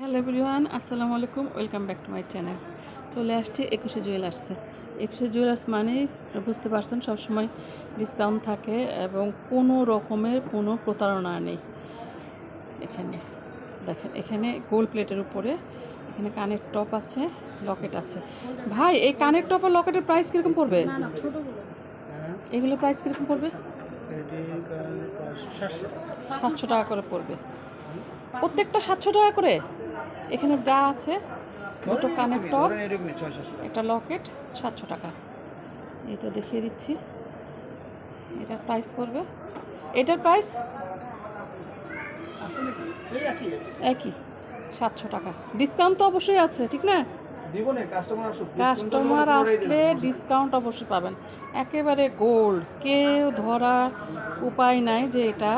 Hello everyone আসসালামু আলাইকুম welcome back to my channel. চলে আসছে একুশে জুয়েলার্সে একুশে জুয়েলার্স মানে বুঝতে পারছেন সবসময় ডিসকাউন্ট থাকে এবং কোনো রকমের কোনো প্রতারণা নেই। এখানে দেখেন এখানে গোল প্লেটের উপরে এখানে কানের টপ আছে লকেট আছে। ভাই এই কানের টপ আর লকেটের প্রাইস কীরকম পড়বে? এগুলো প্রাইস কীরকম পড়বে? সাতশো। টাকা করে পড়বে। প্রত্যেকটা সাতশো টাকা করে? এখানে যা আছে দুটো কানের টপ একটা লকেট সাতশো টাকা। এটা দেখিয়ে দিচ্ছি। এটার প্রাইস পড়বে। এটার প্রাইস একই। সাতশো টাকা। ডিসকাউন্ট তো অবশ্যই আছে ঠিক না? কাস্টমার আসলে ডিসকাউন্ট অবশ্যই পাবেন। একেবারে গোল্ড কেউ ধরার উপায় নাই যে এটা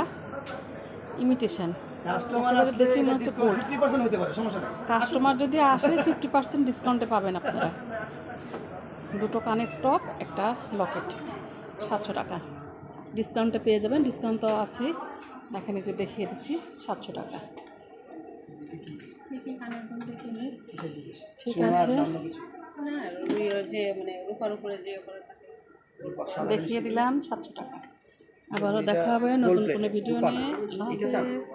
ইমিটেশন কাস্টমার আসলে দেখে মনে হচ্ছে ডিসকাউন্ট gold। 50% হতে পারে সমস্যা নেই। কাস্টমার যদি আসে ফিফটি পার্সেন্ট ডিসকাউন্টে পাবেন আপনারা। দুটো কানের টপ একটা লকেট সাতশো টাকা। ডিসকাউন্টে পেয়ে যাবেন। ডিসকাউন্ট তো আছেই। দেখেন এই যে দেখিয়ে দিচ্ছি সাতশো টাকা। ঠিক আছে। যে মানে রূপার উপরে যে দেখিয়ে দিলাম সাতশো টাকা। আবারও দেখা হবে নতুন কোনো ভিডিও নিয়ে। আল্লাহ হাফেজ।